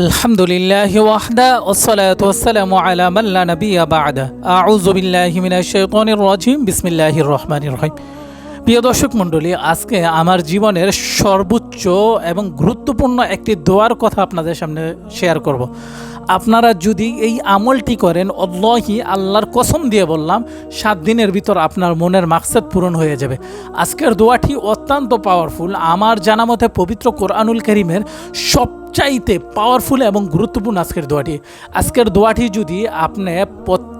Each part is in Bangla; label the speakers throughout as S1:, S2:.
S1: আলহামদুলিল্লাহি ওয়াহদা ওসলাত ওসালাম আলা মাল্লা নবী আবাদা আউজুবিল্লাহ মিনাশাইতানির রাজিম। বিসমিল্লাহির রহমানির রহিম। প্রিয় দর্শক মণ্ডলী, আজকে আমার জীবনের সর্বোচ্চ এবং গুরুত্বপূর্ণ একটি দোয়ার কথা আপনাদের সামনে শেয়ার করব। আপনারা যদি এই আমলটি করেন, অল্লাহি আল্লাহর কসম দিয়ে বললাম, সাত দিনের ভিতর আপনার মনের মাকসাদ পূরণ হয়ে যাবে। আজকের দোয়াটি অত্যন্ত পাওয়ারফুল আমার জানামতে পবিত্র কোরআনুল করিমের সব চাইতে পাওয়ারফুল এবং গুরুত্বপূর্ণ আজকের দোয়াটি। আজকের দোয়াটি যদি আপনি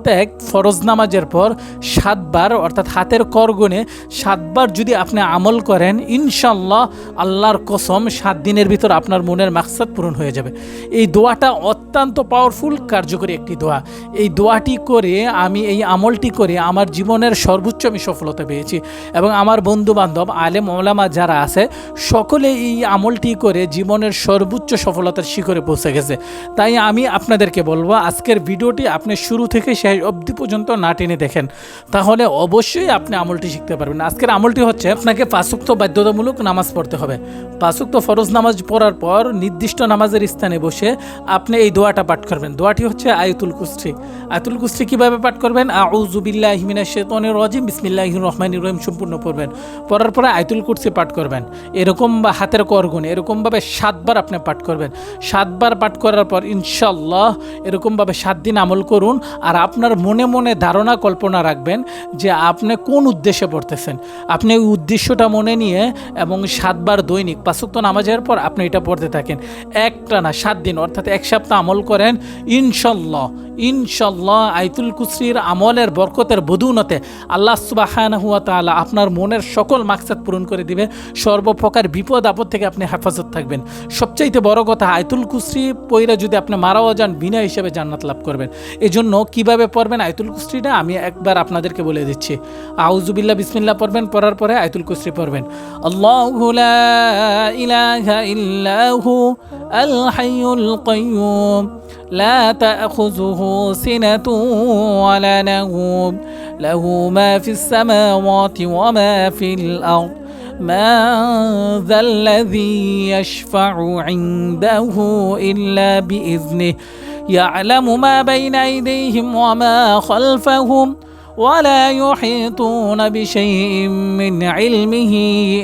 S1: প্রত্যেক ফরজ নামাজের পর সাতবার, অর্থাৎ হাতের করগুনে সাতবার যদি আপনি আমল করেন ইনশাল্লাহ আল্লাহর কসম সাত দিনের ভিতর আপনার মনের মাকসাদ পূরণ হয়ে যাবে। এই দোয়াটা অত্যন্ত পাওয়ারফুল কার্যকরী একটি দোয়া। এই দোয়াটি করে আমি, এই আমলটি করে আমার জীবনের সর্বোচ্চ আমি সফলতা পেয়েছি এবং আমার বন্ধু বান্ধব আলেম, ওলামা যারা আছে, সকলে এই আমলটি করে জীবনের সর্বোচ্চ সফলতার শিখরে পৌঁছে গেছে। তাই আমি আপনাদেরকে বলব, আজকের ভিডিওটি আপনি শুরু থেকে শেষ অবধি পর্যন্ত না টেনে দেখেন, তাহলে অবশ্যই আপনি আমলটি শিখতে পারবেন। আজকের আমলটি হচ্ছে আপনাকে পাঁচুক্ত বাধ্যতামূলক নামাজ পড়তে হবে। পাঁচুক্ত ফরজ নামাজ পড়ার পর নির্দিষ্ট নামাজের স্থানে বসে আপনি এই দোয়াটা পাঠ করবেন। দোয়াটি হচ্ছে আয়তুল কুস্ত্রি আয়তুল কুস্ত্রি কীভাবে পাঠ করবেন? আউজুবিল্লাহ হিমিনা শেতনের রজিম। বিসমিল্লাহ রহমান রহিম সম্পূর্ণ পড়বেন। পড়ার পরে আয়তুল কুস্তি পাঠ করবেন। এরকম বা হাতের করগুণ এরকমভাবে সাতবার আপনি পাঠ করবেন। সাতবার পাঠ করার পর ইনশাল্লাহ এরকমভাবে সাত দিন আমল করুন। আর আপনার মনে মনে ধারণা কল্পনা রাখবেন যে আপনি কোন উদ্দেশ্যে পড়তেছেন। আপনি ওই উদ্দেশ্যটা মনে নিয়ে এবং সাতবার দৈনিক পাঁচক্ত নামাজের পর আপনি এটা পড়তে থাকেন। একটা না সাত দিন, অর্থাৎ এক সপ্তাহ আমল করেন, ইনশাল্লাহ ইনশাল্লাহ আইতুল কুসরির আমলের বরকতের বধুনতে আল্লাহ সুবাহান হুয়া তালা আপনার মনের সকল মাকসাদ পূরণ করে দিবে। সর্বপ্রকার বিপদ আপদ থেকে আপনি হেফাজত থাকবেন। সবচাইতে বড় কথা আয়তুল কুসরি পইরা যদি আপনি মারাও যান, বিনা হিসেবে জান্নাত লাভ করবেন। এজন্য জন্য কীভাবে পড়বেন আয়তুল কুসরিটা আমি একবার আপনাদেরকে বলে দিচ্ছি। আউজুবিল্লা বিসমিল্লা পড়বেন, পড়ার পরে আয়তুল কুসরি পড়বেন। আল্লাহ ইল্লাহু له سنة ولا نوم له ما في السماوات وما في الأرض. من ذا الذي يشفع عنده إلا بإذنه. يعلم ما بين أيديهم وما خلفهم. ولا يحيطون بشيء من علمه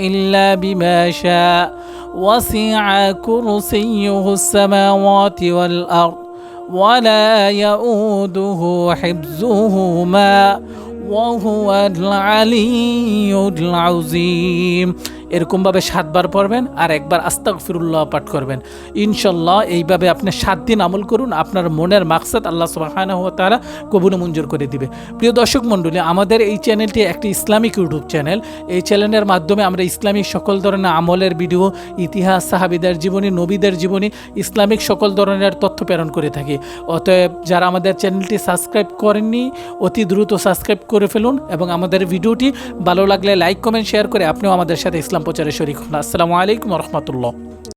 S1: إلا بما شاء. وسع كرسيه السماوات والأرض. ولا يؤوده حفظهما وهو العلي العظيم. এরকমভাবে সাতবার পড়বেন আর একবার আস্তাক ফিরুল্লাহ পাঠ করবেন। ইনশাল্লাহ এইভাবে আপনি সাত দিন আমল করুন, আপনার মনের মাকসাদ আল্লাহ সুবাহানা হওয়া তারা কবুল মঞ্জুর করে দিবে। প্রিয় দর্শক মণ্ডলী, আমাদের এই চ্যানেলটি একটি ইসলামিক ইউটিউব চ্যানেল। এই চ্যানেলের মাধ্যমে আমরা ইসলামিক সকল ধরনের আমলের ভিডিও, ইতিহাস, সাহাবিদের জীবনী, নবীদের জীবনী, ইসলামিক সকল ধরনের তথ্য প্রেরণ করে থাকি। অতএব যারা আমাদের চ্যানেলটি সাবস্ক্রাইব করেননি, অতি দ্রুত সাবস্ক্রাইব করে ফেলুন এবং আমাদের ভিডিওটি ভালো লাগলে লাইক, কমেন্ট, শেয়ার করে আপনিও আমাদের সাথে ইসলাম প্রচারে শরিক হন আসসালামু আলাইকুম রহমতুল্লাহ